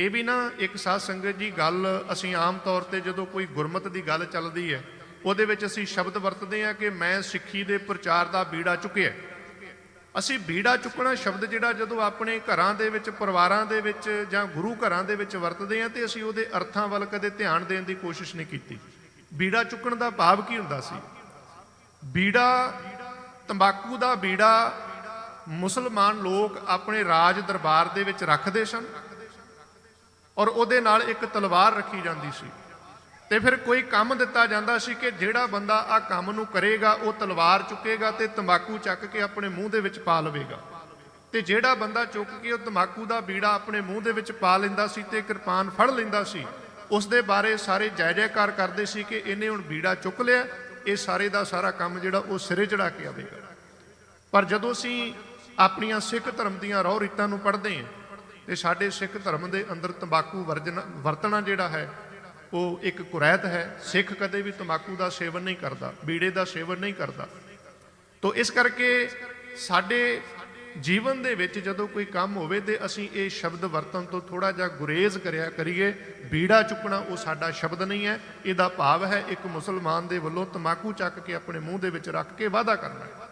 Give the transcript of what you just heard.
ਇਹ ਵੀ ਨਾ ਇੱਕ ਸਾਧ ਸੰਗਤ ਜੀ ਗੱਲ ਅਸੀਂ ਆਮ ਤੌਰ ਤੇ ਜਦੋਂ ਕੋਈ ਗੁਰਮਤ ਦੀ ਗੱਲ ਚੱਲਦੀ ਹੈ, ਉਹਦੇ ਵਿੱਚ ਅਸੀਂ ਸ਼ਬਦ ਵਰਤਦੇ ਹਾਂ ਕਿ ਮੈਂ ਸਿੱਖੀ ਦੇ ਪ੍ਰਚਾਰ ਦਾ ਬੀੜਾ ਚੁੱਕਿਆ ਅਸੀਂ ਬੀੜਾ ਚੁੱਕਣਾ ਸ਼ਬਦ ਜਿਹੜਾ ਜਦੋਂ ਆਪਣੇ ਘਰਾਂ ਦੇ ਵਿੱਚ, ਪਰਿਵਾਰਾਂ ਦੇ ਵਿੱਚ ਜਾਂ ਗੁਰੂ ਘਰਾਂ ਦੇ ਵਿੱਚ ਵਰਤਦੇ ਹਾਂ ਤੇ ਅਸੀਂ ਉਹਦੇ ਅਰਥਾਂ ਵੱਲ ਕਦੇ ਧਿਆਨ ਦੇਣ ਦੀ ਕੋਸ਼ਿਸ਼ ਨਹੀਂ ਕੀਤੀ। ਬੀੜਾ ਚੁੱਕਣ ਦਾ ਭਾਵ ਕੀ ਹੁੰਦਾ ਸੀ? ਬੀੜਾ ਤੰਬਾਕੂ ਦਾ ਬੀੜਾ ਮੁਸਲਮਾਨ ਲੋਕ ਆਪਣੇ ਰਾਜ ਦਰਬਾਰ ਦੇ ਵਿੱਚ ਰੱਖਦੇ ਸਨ। ਔਰ ਉਹਦੇ ਨਾਲ ਇੱਕ ਤਲਵਾਰ ਰੱਖੀ ਜਾਂਦੀ ਸੀ। ਤੇ ਫਿਰ ਕੋਈ ਕੰਮ ਦਿੱਤਾ ਜਾਂਦਾ ਸੀ ਕਿ ਜਿਹੜਾ ਬੰਦਾ ਆ ਕੰਮ ਨੂੰ ਕਰੇਗਾ, ਉਹ ਤਲਵਾਰ ਚੁੱਕੇਗਾ ਤੇ ਤੰਬਾਕੂ ਚੱਕ ਕੇ ਆਪਣੇ ਮੂੰਹ ਦੇ ਵਿੱਚ ਪਾ ਲਵੇਗਾ। ਤੇ ਜਿਹੜਾ ਬੰਦਾ ਚੁੱਕ ਕੇ ਉਹ ਤੰਬਾਕੂ ਦਾ ਬੀੜਾ ਆਪਣੇ ਮੂੰਹ ਦੇ ਵਿੱਚ ਪਾ ਲੈਂਦਾ ਸੀ ਤੇ ਕਿਰਪਾਨ ਫੜ ਲੈਂਦਾ ਸੀ ਉਸ ਦੇ ਬਾਰੇ ਸਾਰੇ ਜੈ ਜੈਕਾਰ ਕਰਦੇ ਸੀ ਕਿ ਇਹਨੇ ਹੁਣ ਬੀੜਾ ਚੁੱਕ ਲਿਆ, ਇਹ ਸਾਰੇ ਦਾ ਸਾਰਾ ਕੰਮ ਜਿਹੜਾ ਉਹ ਸਿਰੇ ਚੜਾ ਕੇ ਆਵੇਗਾ। ਪਰ ਜਦੋਂ ਅਸੀਂ ਆਪਣੀਆਂ ਸਿੱਖ ਧਰਮ ਦੀਆਂ ਰਹੁ ਰੀਤਾਂ ਨੂੰ ਪੜ੍ਹਦੇ ਹਾਂ ਤੇ ਸਾਡੇ ਸਿੱਖ ਧਰਮ ਦੇ ਅੰਦਰ ਤੰਬਾਕੂ ਵਰਜਣਾ ਵਰਤਣਾ ਜਿਹੜਾ ਹੈ, ਉਹ ਇੱਕ ਕੁਰੈਤ ਹੈ। ਸਿੱਖ ਕਦੇ ਵੀ ਤੰਬਾਕੂ ਦਾ ਸੇਵਨ ਨਹੀਂ ਕਰਦਾ, ਬੀੜੇ ਦਾ ਸੇਵਨ ਨਹੀਂ ਕਰਦਾ। ਤੋ ਇਸ ਕਰਕੇ ਸਾਡੇ ਜੀਵਨ ਦੇ ਵਿੱਚ ਜਦੋਂ ਕੋਈ ਕੰਮ ਹੋਵੇ ਤੇ ਅਸੀਂ ਇਹ ਸ਼ਬਦ ਵਰਤਨ ਤੋਂ ਥੋੜਾ ਜਿਹਾ ਗੁਰੇਜ਼ ਕਰਿਆ ਕਰੀਏ। ਬੀੜਾ ਚੁੱਕਣਾ ਉਹ ਸਾਡਾ ਸ਼ਬਦ ਨਹੀਂ ਹੈ। ਇਹਦਾ ਭਾਵ ਹੈ ਇੱਕ ਮੁਸਲਮਾਨ ਦੇ ਵੱਲੋਂ ਤੰਬਾਕੂ ਚੱਕ ਕੇ ਆਪਣੇ ਮੂੰਹ ਦੇ ਵਿੱਚ ਰੱਖ ਕੇ ਵਾਅਦਾ ਕਰਨਾ।